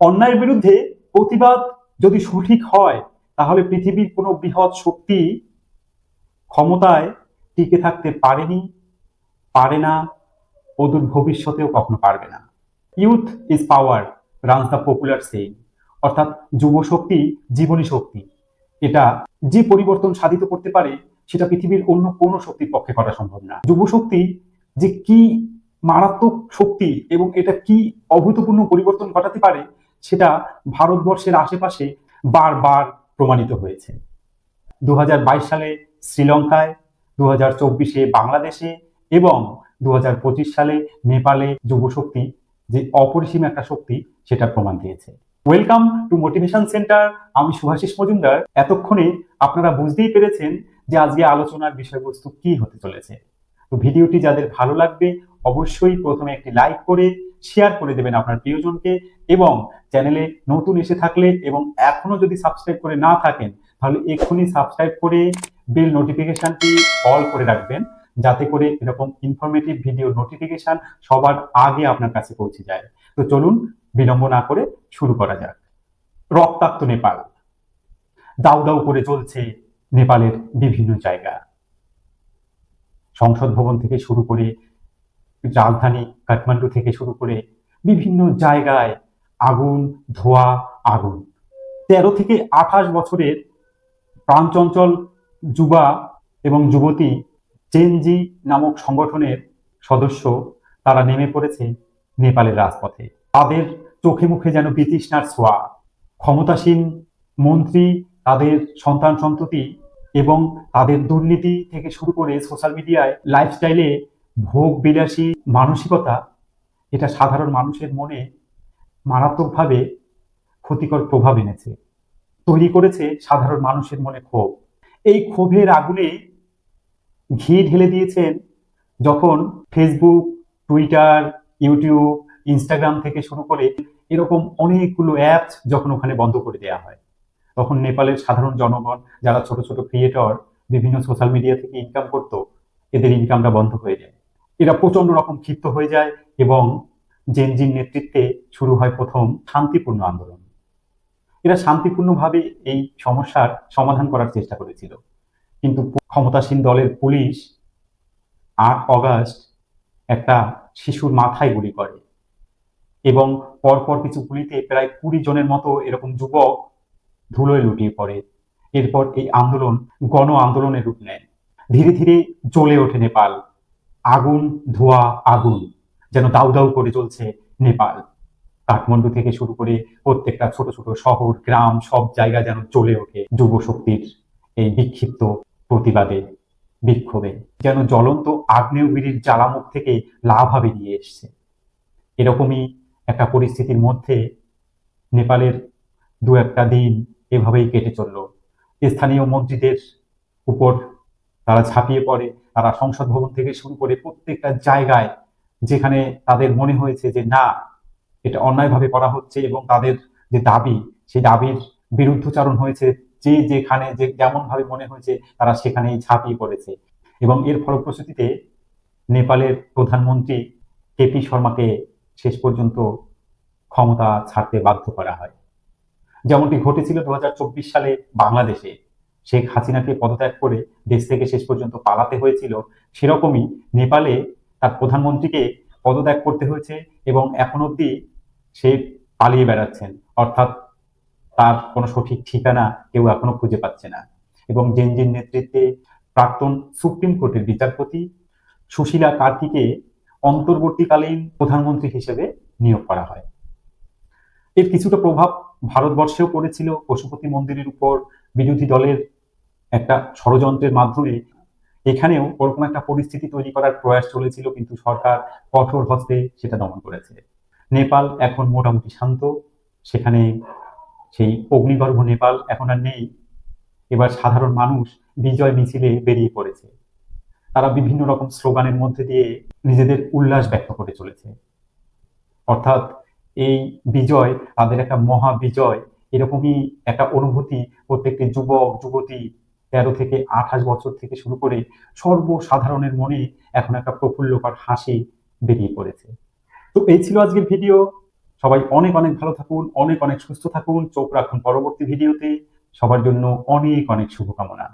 অন্যায়ের বিরুদ্ধে প্রতিবাদ যদি সঠিক হয়, তাহলে পৃথিবীর কোনো বৃহৎ শক্তি ক্ষমতায় টিকে থাকতে পারেনি, পারে না, অদূর ভবিষ্যতেও কখনো পারবে না। Youth is power runs the popular saying অর্থাৎ যুব শক্তি, জীবনী শক্তি। এটা যে পরিবর্তন সাধিত করতে পারে, সেটা পৃথিবীর অন্য কোনো শক্তির পক্ষে করা সম্ভব না। যুব শক্তি যে কি মারাত্মক শক্তি এবং এটা কি অভূতপূর্ণ পরিবর্তন ঘটাতে পারে সেটা ভারতবর্ষের আশেপাশে বারবার প্রমাণিত হয়েছে। দু হাজার বাইশ সালে শ্রীলঙ্কায় দু হাজার চব্বিশে বাংলাদেশে এবং দু হাজার পঁচিশ সালে নেপালে যুবশক্তি যে অপরিসীম একটা শক্তি সেটা প্রমাণ দিয়েছে। ওয়েলকাম টু মোটিভেশন সেন্টার আমি সুভাষিস মজুমদার। এতক্ষণে আপনারা বুঝতেই পেরেছেন যে আজকে আলোচনার বিষয়বস্তু কি হতে চলেছে। তো ভিডিওটি যাদের ভালো লাগবে, অবশ্যই প্রথমে একটি লাইক করে শেয়ার করে দেবেন আপনার প্রিয়জনকে এবং চ্যানেলে নতুন এসে থাকলে এবং এখনও যদি সাবস্ক্রাইব করে না থাকেন, তাহলে এক্ষুনি সাবস্ক্রাইব করে বেল নোটিফিকেশনটি অল করে রাখবেন, যাতে করে এরকম ইনফরমেটিভ ভিডিও নোটিফিকেশন সবার আগে আপনার কাছে পৌঁছে যায়। তো চলুন বিলম্ব না করে শুরু করা যাক। রক্তাক্ত নেপাল। দাউ দাউ করে চলছে নেপালের বিভিন্ন জায়গা। সংসদ ভবন থেকে শুরু করে রাজধানী কাঠমান্ডু থেকে শুরু করে বিভিন্ন জায়গায় আগুন, ধোয়া, আগুন। তেরো থেকে আঠাশ বছরের প্রাণচঞ্চল যুবা এবং যুবতী চেনজি নামক সংগঠনের সদস্য, তারা নেমে পড়েছে নেপালের রাজপথে। তাদের চোখে মুখে যেন বিতৃষ্ণার ছোঁয়া। ক্ষমতাসীন মন্ত্রী, তাদের সন্তান সন্ততি এবং তাদের দুর্নীতি থেকে শুরু করে সোশ্যাল মিডিয়ায় লাইফস্টাইলে ভোগ বিলাসী মানসিকতা, এটা সাধারণ মানুষের মনে মারাত্মকভাবে ক্ষতিকর প্রভাব এনেছে। তৈরি করেছে সাধারণ মানুষের মনে ক্ষোভ। এই ক্ষোভের আগুনে ঘি ঢেলে দিয়েছেন যখন ফেসবুক টুইটার ইউটিউব ইনস্টাগ্রাম থেকে শুরু করে এরকম অনেকগুলো অ্যাপস যখন ওখানে বন্ধ করে দেওয়া হয়। তখন নেপালের সাধারণ জনগণ, যারা ছোট ছোট ক্রিয়েটর বিভিন্ন সোশ্যাল মিডিয়া থেকে ইনকাম করত, এদের ইনকামটা বন্ধ হয়ে এরা প্রচণ্ড রকম ক্ষিপ্ত হয়ে যায় এবং জেনজির নেতৃত্বে শুরু হয় প্রথম শান্তিপূর্ণ আন্দোলন। এরা শান্তিপূর্ণভাবে এই সমস্যার সমাধান করার চেষ্টা করেছিল। কিন্তু ক্ষমতাসীন দলের পুলিশ আট অগাস্ট একটা শিশুর মাথায় গুলি করে এবং পরপর কিছু গুলিতে প্রায় কুড়ি জনের মতো এরকম যুবক ধুলোয় লুটিয়ে পড়ে। এরপর এই আন্দোলন গণ আন্দোলনের রূপ নেয়। ধীরে ধীরে জ্বলে ওঠে নেপাল। আগুন, ধোয়া, আগুন, যেন দাউ দাউ করে চলছে নেপাল। কাঠমান্ডু থেকে শুরু করে প্রত্যেকটা ছোট ছোট শহর, গ্রাম, সব জায়গা যেন চলে ওঠে যুব শক্তির এই বিক্ষিপ্ত প্রতিবাদে, বিক্ষোভে। যেন জ্বলন্ত আগ্নেয়গিরির জ্বালামুখ থেকে লাভা বেরিয়ে এসছে। এরকমই একটা পরিস্থিতির মধ্যে নেপালের দু একটা দিন এভাবেই কেটে চলল। স্থানীয় মন্ত্রীদের উপর তারা ঝাঁপিয়ে পড়ে তারা সংসদ ভবন থেকে শুরু করে প্রত্যেকটা জায়গায় যেখানে তাদের মনে হয়েছে যে না, এটা অন্যায়ভাবে করা হচ্ছে এবং তাদের যে দাবি, সেই দাবির বিরুদ্ধচারণ হয়েছে যে যেখানে, যে যেমন ভাবে মনে হয়েছে তারা সেখানেই ঝাঁপিয়ে পড়েছে। এবং এর ফলপ্রসূতিতে নেপালের প্রধানমন্ত্রী কেপি শর্মাকে শেষ পর্যন্ত ক্ষমতা ছাড়তে বাধ্য করা হয়। যেমনটি ঘটেছিল দু হাজার চব্বিশ সালে বাংলাদেশে। শেখ হাসিনাকে পদত্যাগ করে দেশ থেকে শেষ পর্যন্ত পালাতে হয়েছিল, সেরকমই নেপালে তার প্রধানমন্ত্রীকে পদত্যাগ করতে হয়েছে এবং এখন অবধি সে পালিয়ে বেড়াচ্ছেন। অর্থাৎ তার কোনো সঠিক ঠিকানা কেউ এখনও খুঁজে পাচ্ছে না। এবং জেনজির নেতৃত্বে প্রাক্তন সুপ্রিম কোর্টের বিচারপতি সুশীলা কার্তিকে অন্তর্বর্তীকালীন প্রধানমন্ত্রী হিসেবে নিয়োগ করা হয়। এর কিছুটা প্রভাব ভারতবর্ষেও পড়েছিল। পশুপতি মন্দিরের উপর বিরোধী দলের একটা ষড়যন্ত্রের মাধ্যমে এখানেও ওরকম একটা পরিস্থিতি তৈরি করার প্রয়াস চলেছিল, কিন্তু সরকার কঠোর হস্তে সেটা দমন করেছে। নেপাল এখন মোটামুটি শান্ত, সেখানে সেই অগ্নিগর্ভ নেপাল এখন আর নেই। এবার সাধারণ মানুষ বিজয় মিছিলে বেরিয়ে পড়েছে। তারা বিভিন্ন রকম স্লোগানের মধ্যে দিয়ে নিজেদের উল্লাস ব্যক্ত করে চলেছে। অর্থাৎ এই বিজয়, তাদের একটা মহা বিজয় এরকমই একটা অনুভূতি প্রত্যেকটি যুবক, যুবতী তেরো থেকে আঠাশ বছর থেকে শুরু করে সর্বসাধারণের মনে এখন একটা প্রফুল্লকর হাসি বেরিয়ে পড়েছে। তো এই ছিল আজকের ভিডিও। সবাই অনেক অনেক ভালো থাকুন, অনেক অনেক সুস্থ থাকুন। চোখ রাখুন পরবর্তী ভিডিওতে। সবার জন্য অনেক অনেক শুভকামনা।